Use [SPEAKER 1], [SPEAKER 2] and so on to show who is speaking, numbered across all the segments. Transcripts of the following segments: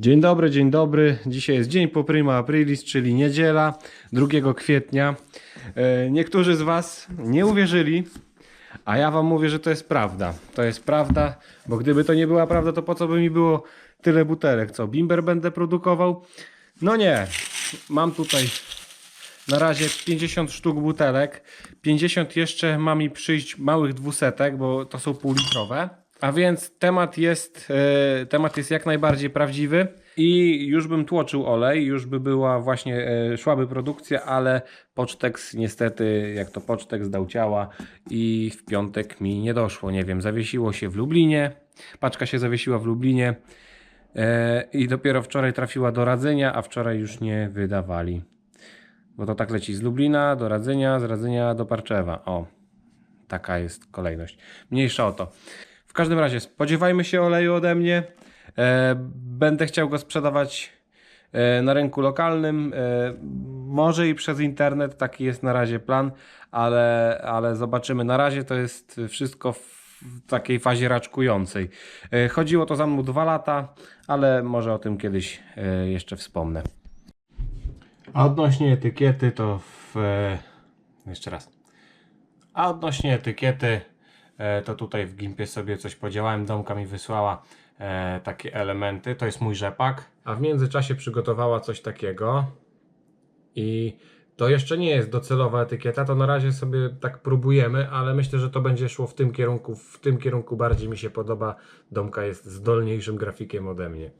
[SPEAKER 1] Dzień dobry, dzień dobry. Dzisiaj jest dzień po prima aprilis, czyli niedziela 2 kwietnia. E, Niektórzy z Was nie uwierzyli, a ja Wam mówię, że to jest prawda. To jest prawda, bo gdyby to nie była prawda, to po co by mi było tyle butelek? Co, bimber będę produkował? No nie. Mam tutaj na razie 50 sztuk butelek. 50 jeszcze ma mi przyjść małych dwusetek, bo to są półlitrowe. A więc temat jest, e, temat jest jak najbardziej prawdziwy i już bym tłoczył olej, już by była właśnie, e, szłaby produkcja, ale Pocztex niestety, jak to Pocztex dał ciała i w piątek mi nie doszło, nie wiem, zawiesiło się w Lublinie, paczka się zawiesiła w Lublinie e, i dopiero wczoraj trafiła do radzenia, a wczoraj już nie wydawali. Bo to tak leci z Lublina do Radzenia, z Radzenia do Parczewa. O, taka jest kolejność. Mniejsza o to. W każdym razie spodziewajmy się oleju ode mnie. E, będę chciał go sprzedawać e, na rynku lokalnym. E, może i przez internet, taki jest na razie plan, ale, ale zobaczymy. Na razie to jest wszystko w takiej fazie raczkującej. Chodziło to za mną dwa lata, ale może o tym kiedyś jeszcze wspomnę. A odnośnie etykiety to w... Jeszcze raz. A odnośnie etykiety to tutaj w Gimpie sobie coś podziałałem. Domka mi wysłała e, takie elementy. To jest mój rzepak. A w międzyczasie przygotowała coś takiego. I to jeszcze nie jest docelowa etykieta, to na razie sobie tak próbujemy, ale myślę, że to będzie szło w tym kierunku. W tym kierunku bardziej mi się podoba. Domka jest zdolniejszym grafikiem ode mnie.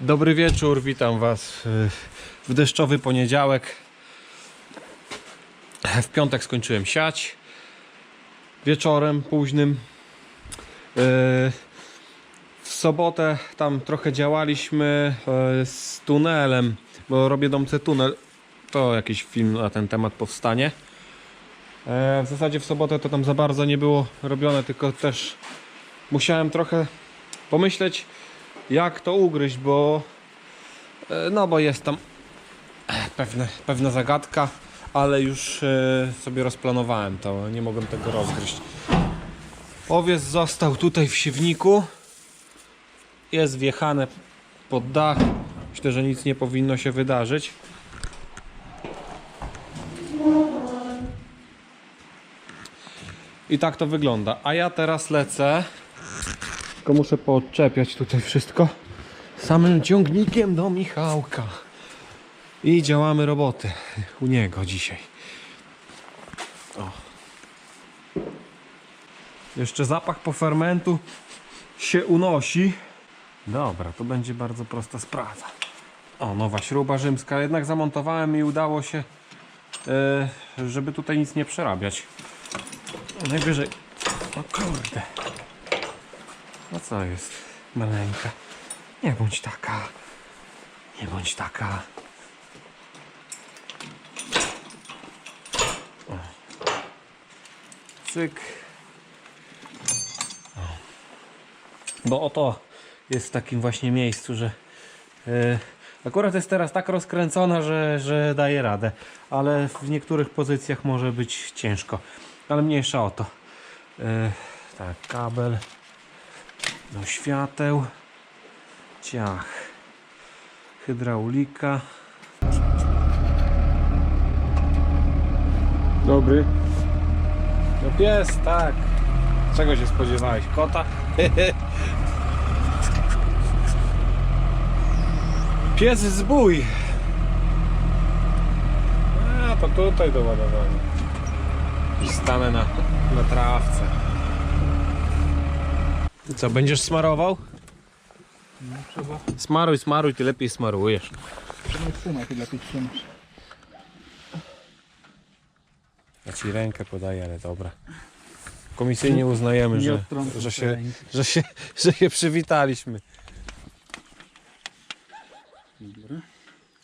[SPEAKER 1] Dobry wieczór, witam Was y, w deszczowy poniedziałek. W piątek skończyłem siać. Wieczorem późnym. Y, W sobotę tam trochę działaliśmy y, z tunelem, bo robię domce tunel. To jakiś film na ten temat powstanie. E, W zasadzie w sobotę to tam za bardzo nie było robione, tylko też musiałem trochę pomyśleć, jak to ugryźć, bo e, no bo jest tam e, pewne, pewna zagadka, ale już e, sobie rozplanowałem to, nie mogłem tego rozgryźć. Owiec został tutaj w siewniku. Jest wjechane pod dach. Myślę, że nic nie powinno się wydarzyć. I tak to wygląda. A ja teraz lecę. Tylko muszę podczepiać tutaj wszystko samym ciągnikiem do Michałka. I działamy roboty u niego dzisiaj. O. Jeszcze zapach po fermentu się unosi. Dobra, to będzie bardzo prosta sprawa. O, nowa śruba rzymska. Jednak zamontowałem i udało się, e, żeby tutaj nic nie przerabiać. Najwyżej. O kurde. No co jest, maleńka? Nie bądź taka. Nie bądź taka. Cyk. O. Bo oto jest w takim właśnie miejscu, że e, akurat jest teraz tak rozkręcona, że, że daje radę, ale w niektórych pozycjach może być ciężko. Ale mniejsza o to. E, tak, kabel do świateł. Ciach. Hydraulika. Dobry. No pies, tak. Czego się spodziewałeś? Kota? Pies zbój. A, to tutaj do ładowania. I stanę na, na trawce. Co, będziesz smarował?
[SPEAKER 2] No, trzeba,
[SPEAKER 1] Smaruj, smaruj, ty lepiej smarujesz.
[SPEAKER 2] trzeba trzymać, ty lepiej trzymasz.
[SPEAKER 1] Ja ci rękę podaję, ale dobra. Komisyjnie uznajemy,
[SPEAKER 2] Nie
[SPEAKER 1] że,
[SPEAKER 2] odtrącę
[SPEAKER 1] że, się,
[SPEAKER 2] ręki.
[SPEAKER 1] że, się, że się przywitaliśmy.
[SPEAKER 2] Dobra.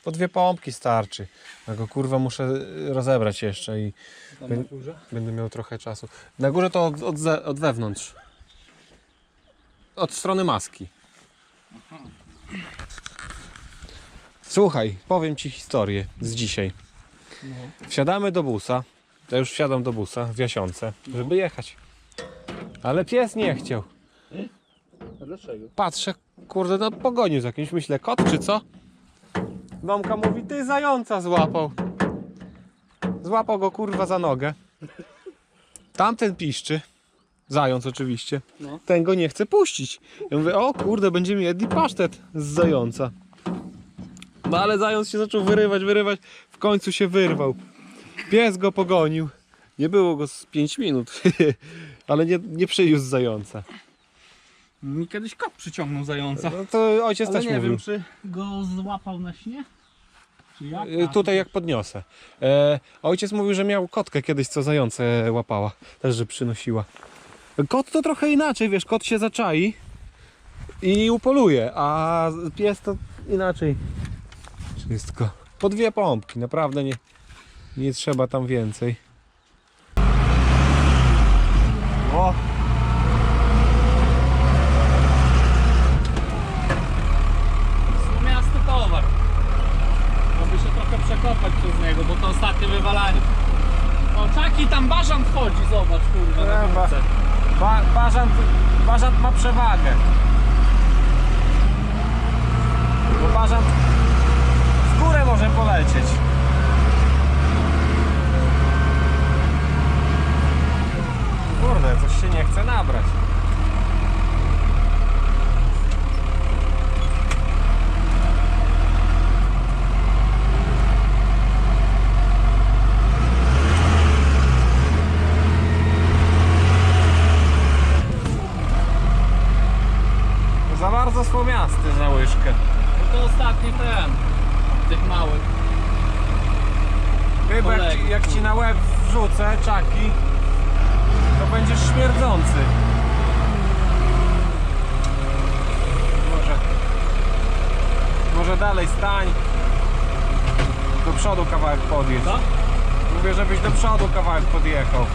[SPEAKER 1] Po dwie pompki starczy. Ja go kurwa muszę rozebrać jeszcze i
[SPEAKER 2] Tam
[SPEAKER 1] Bę-
[SPEAKER 2] na górze.
[SPEAKER 1] będę miał trochę czasu. Na górze to od, od, ze, od wewnątrz. Od strony maski. Słuchaj, powiem ci historię z dzisiaj.
[SPEAKER 2] No.
[SPEAKER 1] Wsiadamy do busa. To już wsiadam do busa w Jasiące, żeby jechać. Ale pies nie chciał.
[SPEAKER 2] A dlaczego?
[SPEAKER 1] Patrzę, kurde, no pogonił z jakimś, myślę, kot czy co? Domka mówi, ty zająca złapał. Złapał go kurwa za nogę. Tamten piszczy. Zając oczywiście.
[SPEAKER 2] No.
[SPEAKER 1] Ten go nie chce puścić. Ja mówię, o kurde, będziemy jedli pasztet z zająca. No ale zając się zaczął wyrywać, wyrywać. W końcu się wyrwał. Pies go pogonił. Nie było go z 5 minut. ale nie, nie przyniósł zająca.
[SPEAKER 2] Mi kiedyś kot przyciągnął zająca.
[SPEAKER 1] No to ojciec
[SPEAKER 2] Ale
[SPEAKER 1] też
[SPEAKER 2] nie
[SPEAKER 1] mówił.
[SPEAKER 2] wiem, czy go złapał na śnie? Czy jak?
[SPEAKER 1] Y, Tutaj jak podniosę. E, ojciec mówił, że miał kotkę kiedyś, co zające łapała. Też, że przynosiła. Kot to trochę inaczej, wiesz, kot się zaczai i upoluje, a pies to inaczej. Wszystko. Po dwie pompki, naprawdę nie, nie trzeba tam więcej. O!
[SPEAKER 2] Miasty towar. Aby się trochę przekopać przez niego, bo to ostatnie wywalanie. O, czaki tam bażant wchodzi, zobacz kurwa. na
[SPEAKER 1] Ewa.
[SPEAKER 2] górce.
[SPEAKER 1] Ba bażant, bażant ma przewagę. Bo bażant w górę może polecieć. Kurde, coś się nie chce nabrać. Za bardzo słomiasty za łyżkę.
[SPEAKER 2] No to ostatni ten. Tych małych.
[SPEAKER 1] Chyba jak ci, jak ci na łeb wrzucę czaki, Może, może dalej stań. Do przodu kawałek podjedź. Mówię, żebyś do przodu kawałek podjechał.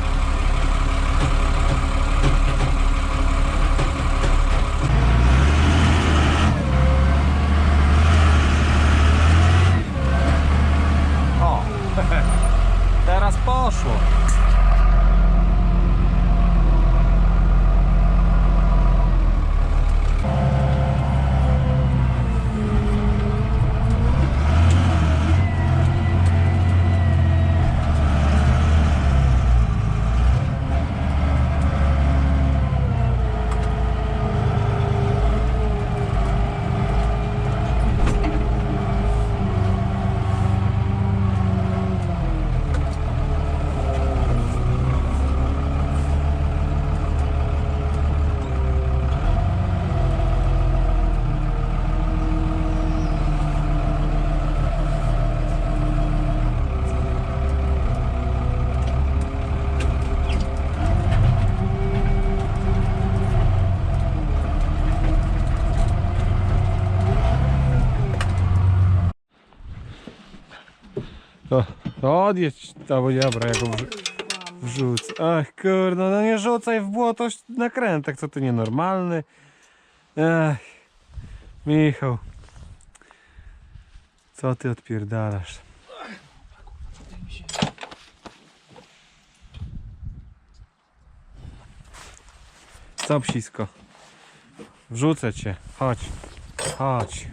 [SPEAKER 1] O, teraz poszło. To, to odjedź, nie, dobra, ja go wrzu wrzucę. Ach kurde, no nie rzucaj w błoto nakrętek, co ty nienormalny. Ach, Michał. Co ty odpierdalasz? Co psisko? Wrzucę cię, chodź, chodź.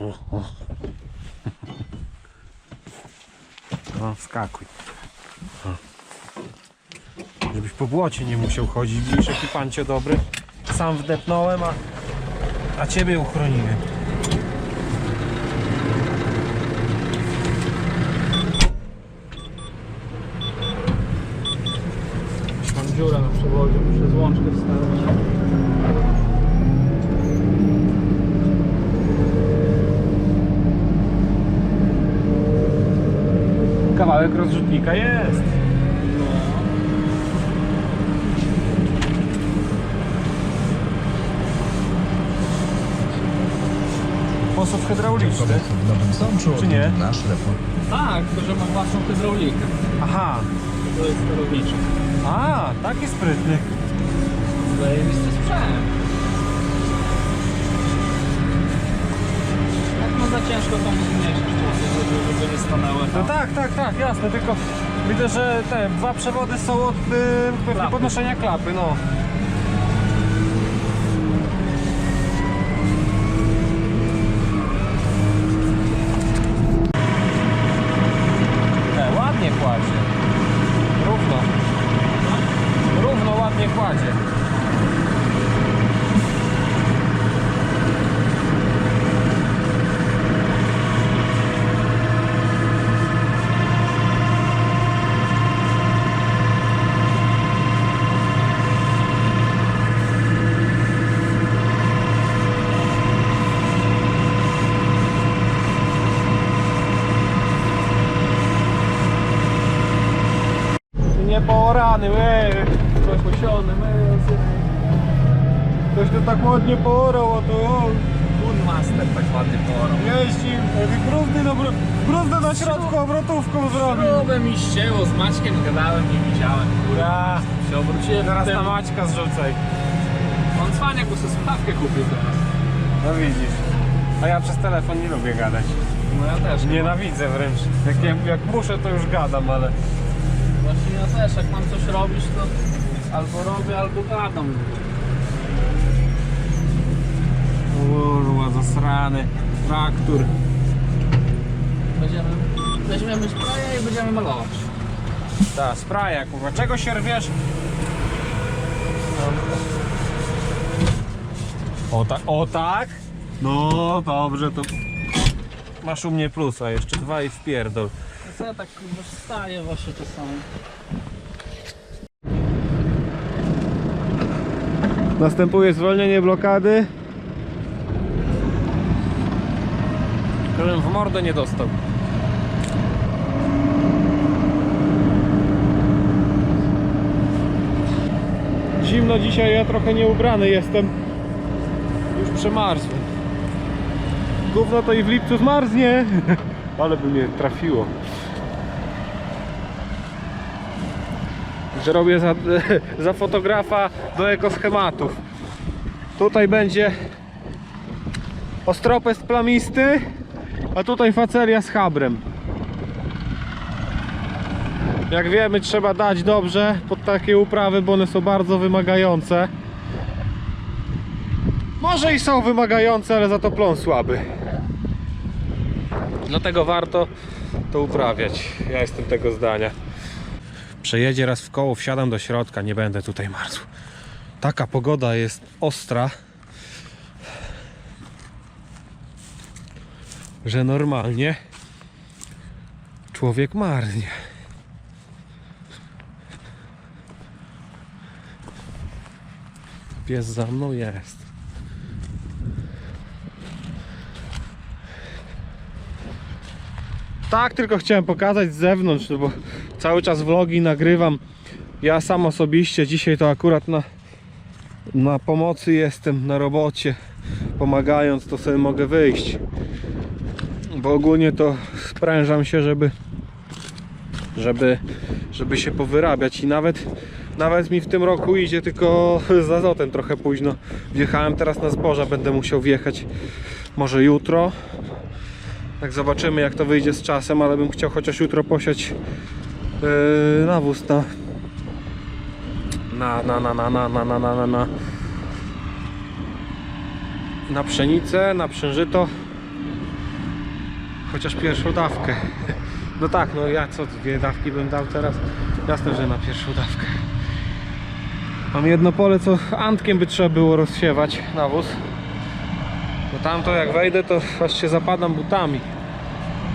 [SPEAKER 1] No, wskakuj. O. Żebyś po błocie nie musiał chodzić. Widzisz, jaki pancie dobry? Sam wdepnąłem, a, a ciebie uchroniłem.
[SPEAKER 2] Mam dziurę na przewodzie, muszę złączkę wstawić.
[SPEAKER 1] Kawałek rozrzutnika jest. Sposób hydrauliczny.
[SPEAKER 3] w Nowym Sączu
[SPEAKER 1] Czy nie?
[SPEAKER 3] nasz report.
[SPEAKER 2] Tak, tylko że ma własną hydraulikę.
[SPEAKER 1] Aha.
[SPEAKER 2] To jest sterowniczy.
[SPEAKER 1] A, taki sprytny.
[SPEAKER 2] Zajebisty sprzęt. Jak ma za ciężko, to mu stanęły.
[SPEAKER 1] No tak, tak, tak, jasne, tylko Widzę, że te dwa przewody są od y, pewnie
[SPEAKER 2] Klapy.
[SPEAKER 1] podnoszenia klapy, no. Te, ładnie kładzie. Równo. Równo, ładnie kładzie. Nie poorany, ej.
[SPEAKER 2] Coś posiony, my
[SPEAKER 1] Ktoś to tak ładnie poorał, a to
[SPEAKER 2] Master tak ładnie porą.
[SPEAKER 1] jeździ, bruzdy na, bruzdy na środku obrotówką zrobił.
[SPEAKER 2] Próbę mi ścięło, z Maćkiem gadałem, nie widziałem. Kurwa, się obróciłem
[SPEAKER 1] teraz na Maćka zrzucaj.
[SPEAKER 2] On cwaniak, bo sobie słuchawkę kupił teraz.
[SPEAKER 1] No widzisz. A ja przez telefon nie lubię gadać.
[SPEAKER 2] No ja też.
[SPEAKER 1] Nienawidzę wręcz. Jak, jak muszę, to już gadam, ale...
[SPEAKER 2] Właśnie ja też, jak mam coś robić, to albo robię, albo gadam.
[SPEAKER 1] Kurwa, zasrany traktor.
[SPEAKER 2] Będziemy, weźmiemy spraye i będziemy malować.
[SPEAKER 1] Ta, spraja, kurwa. Czego się rwiesz? O tak, o tak? No, dobrze, to... Masz u mnie plusa, jeszcze dwa i wpierdol.
[SPEAKER 2] Co ja tak kurwa wstaję właśnie czasami.
[SPEAKER 1] Następuje zwolnienie blokady. Żebym w mordę nie dostał. Zimno dzisiaj, ja trochę nieubrany jestem. Już przemarzłem. Gówno to i w lipcu zmarznie. Ale by mnie trafiło. Że robię za, za fotografa do ekoschematów. Tutaj będzie ostropest plamisty, a tutaj facelia z habrem. Jak wiemy trzeba dać dobrze pod takie uprawy, bo one są bardzo wymagające. Może i są wymagające, ale za to plon słaby. Dlatego warto to uprawiać. Ja jestem tego zdania. Przejedzie raz w koło, wsiadam do środka, nie będę tutaj marzł. Taka pogoda jest ostra, że normalnie człowiek marznie. Pies za mną jest. Tak, tylko chciałem pokazać z zewnątrz, no bo cały czas vlogi nagrywam. Ja sam osobiście, dzisiaj to akurat na, na pomocy jestem, na robocie. Pomagając, to sobie mogę wyjść. Bo ogólnie to sprężam się, żeby żeby, żeby się powyrabiać i nawet nawet mi w tym roku idzie tylko z azotem trochę późno. Wjechałem teraz na zboża, będę musiał wjechać może jutro. Tak zobaczymy jak to wyjdzie z czasem, ale bym chciał chociaż jutro posiać yy, nawóz na na na na na na na na na na na na pszenicę, na przężyto chociaż pierwszą dawkę no tak, no ja co, dwie dawki bym dał teraz? Jasne, że na pierwszą dawkę mam jedno pole, co antkiem by trzeba było rozsiewać nawóz no tamto jak wejdę, to aż się zapadam butami.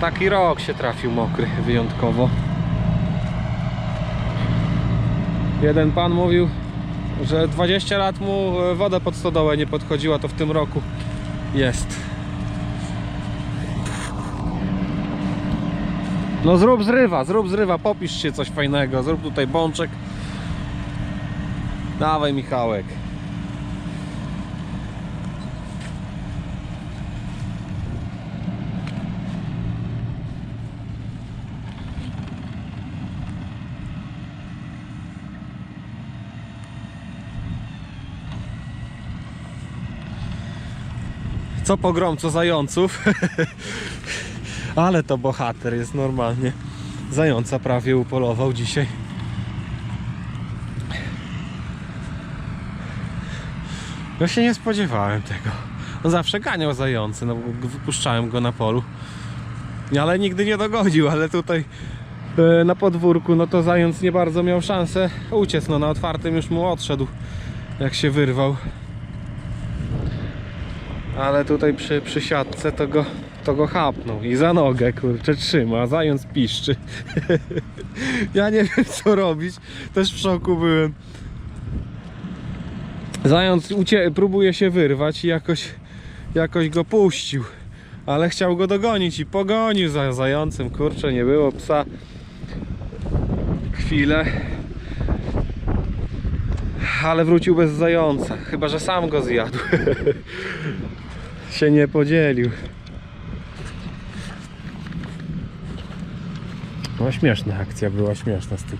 [SPEAKER 1] Taki rok się trafił mokry, wyjątkowo. Jeden pan mówił, że 20 lat mu e, woda pod stodołę nie podchodziła, to w tym roku jest. No zrób zrywa, zrób zrywa, popisz się coś fajnego, zrób tutaj bączek. Dawaj Michałek. Co pogrom, co zająców. Ale to bohater jest normalnie. Zająca prawie upolował dzisiaj. Ja się nie spodziewałem tego. On zawsze ganiał zające, no wypuszczałem go na polu. Ale nigdy nie dogodził, ale tutaj e, na podwórku no to zając nie bardzo miał szansę uciec. No na otwartym już mu odszedł, jak się wyrwał. Ale tutaj przy, przy siatce to go, to go chapnął i za nogę kurczę trzyma, zając piszczy. ja nie wiem co robić, też w szoku byłem. Zając ucie- próbuje się wyrwać i jakoś, jakoś go puścił. Ale chciał go dogonić i pogonił za zającem. Kurczę, nie było psa. Chwilę. Ale wrócił bez zająca. Chyba, że sam go zjadł. się nie podzielił. No śmieszna akcja była, śmieszna z tym.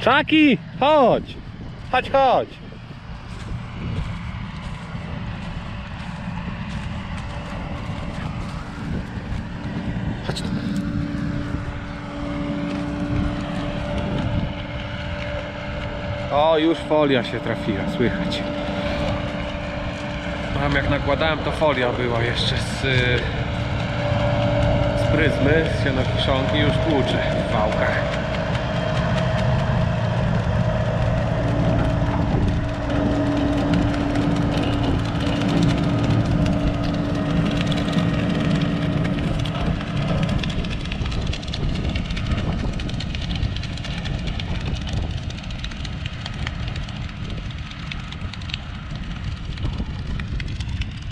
[SPEAKER 1] Czaki, chodź! Chodź, chodź tu. O, już folia się trafiła, słychać. Tam jak nakładałem, to folia była jeszcze z, z pryzmy, z sienokiszonki, już tłucze w wałkach.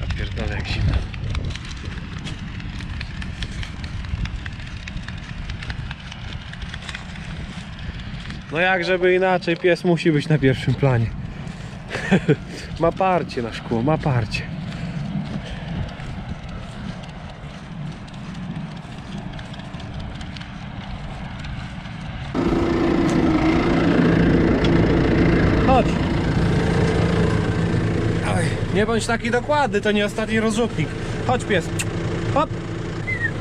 [SPEAKER 1] Ja pierdolę jak zimno. No jak żeby inaczej, pies musi być na pierwszym planie. ma parcie na szkło, ma parcie. Chodź. Oj, nie bądź taki dokładny, to nie ostatni rozrzutnik. Chodź pies. Hop.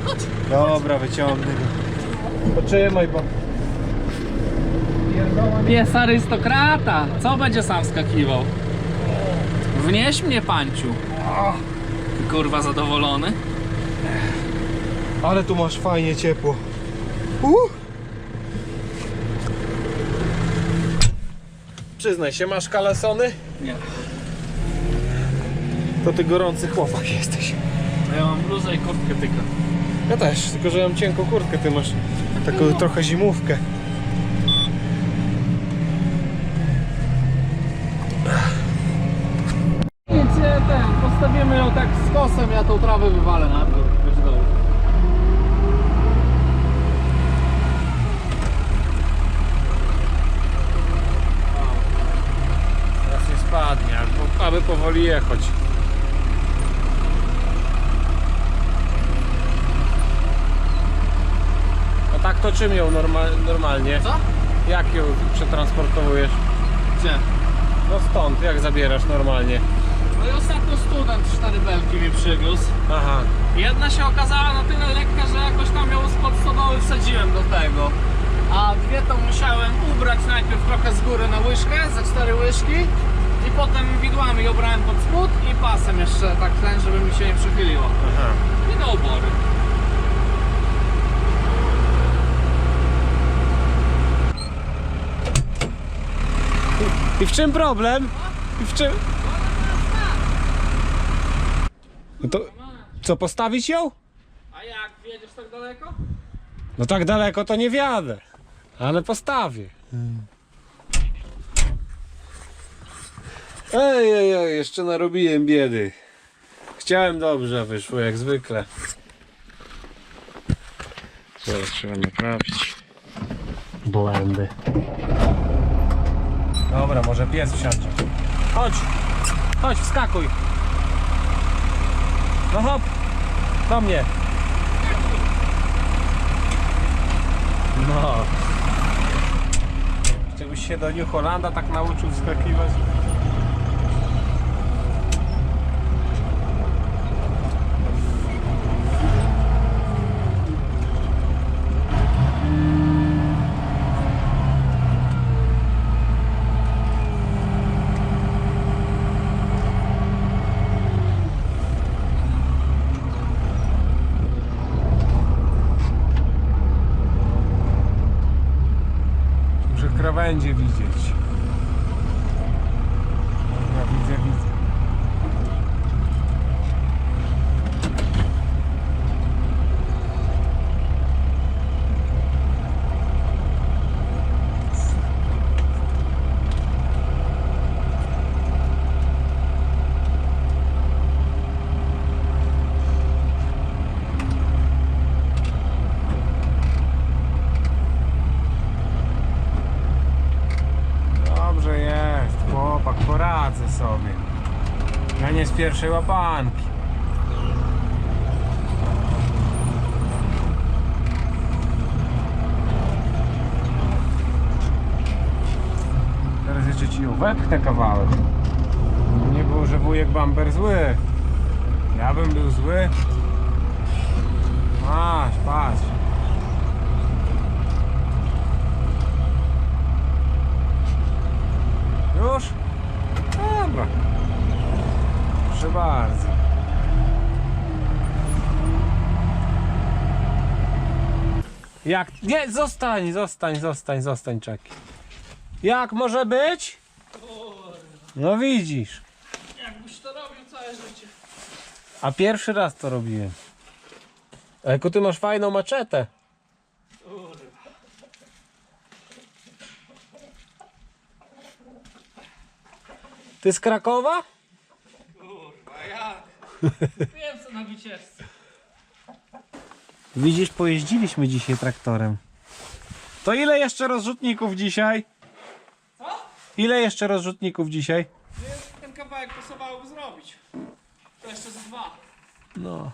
[SPEAKER 2] Chodź.
[SPEAKER 1] Dobra, wyciągnę go. Poczymaj, bo...
[SPEAKER 2] Pies arystokrata. Co będzie sam skakiwał? Wnieś mnie, panciu. Ty kurwa zadowolony?
[SPEAKER 1] Ale tu masz fajnie ciepło. Uh. Przyznaj się, masz kalesony?
[SPEAKER 2] Nie.
[SPEAKER 1] To ty gorący chłopak jesteś.
[SPEAKER 2] No Ja mam bluzę i kurtkę tylko.
[SPEAKER 1] Ja też, tylko że mam cienką kurtkę, ty masz taką trochę zimówkę.
[SPEAKER 2] Nic, nie, ten, postawimy ją tak z kosem, ja tą trawę wywalę na dół.
[SPEAKER 1] Teraz nie spadnie, albo aby powoli jechać. A tak to czym ją normal, normalnie?
[SPEAKER 2] Co?
[SPEAKER 1] Jak ją przetransportowujesz?
[SPEAKER 2] Gdzie?
[SPEAKER 1] No stąd, jak zabierasz normalnie?
[SPEAKER 2] No i ostatnio student cztery belki mi przywiózł.
[SPEAKER 1] Aha.
[SPEAKER 2] Jedna się okazała na tyle lekka, że jakoś tam ją spod stodoły wsadziłem do tego. A dwie to musiałem ubrać najpierw trochę z góry na łyżkę, za cztery łyżki. I potem widłami ją brałem pod spód i pasem jeszcze tak ten, żeby mi się nie przychyliło.
[SPEAKER 1] Aha.
[SPEAKER 2] I do obory.
[SPEAKER 1] I w czym problem? I w czym? No to co, postawić ją?
[SPEAKER 2] A jak, wjedziesz tak daleko?
[SPEAKER 1] No tak daleko to nie wjadę. Ale postawię. Ej, ej, ej, jeszcze narobiłem biedy. Chciałem dobrze, wyszło jak zwykle. Teraz trzeba naprawić. Błędy. Dobra, może pies wsiądzie. Chodź, chodź, wskakuj. No hop, do mnie. No. Żebyś się do New Hollanda tak nauczył wskakiwać. Krawędzie widzieć. Ja widzę, widzę. Dobrze jest, chłopak, poradzę sobie. Ja nie z pierwszej łapanki. Teraz jeszcze ci ją wepchnę kawałek. Nie było, że wujek bamber zły. Ja bym był zły. Masz, patrz. Już? Dobra. Proszę bardzo. Jak? Nie, zostań, zostań, zostań, zostań, czeki. Jak może być? No widzisz. Jakbyś to robił całe życie. A pierwszy raz to robiłem. A ty masz fajną maczetę. Ty z Krakowa? Wiem co na wycieczce.
[SPEAKER 2] Widzisz, pojeździliśmy dzisiaj traktorem. To ile jeszcze rozrzutników dzisiaj?
[SPEAKER 1] Co?
[SPEAKER 2] Ile jeszcze rozrzutników dzisiaj?
[SPEAKER 1] Ten kawałek pasowałoby zrobić. To jeszcze z dwa.
[SPEAKER 2] No.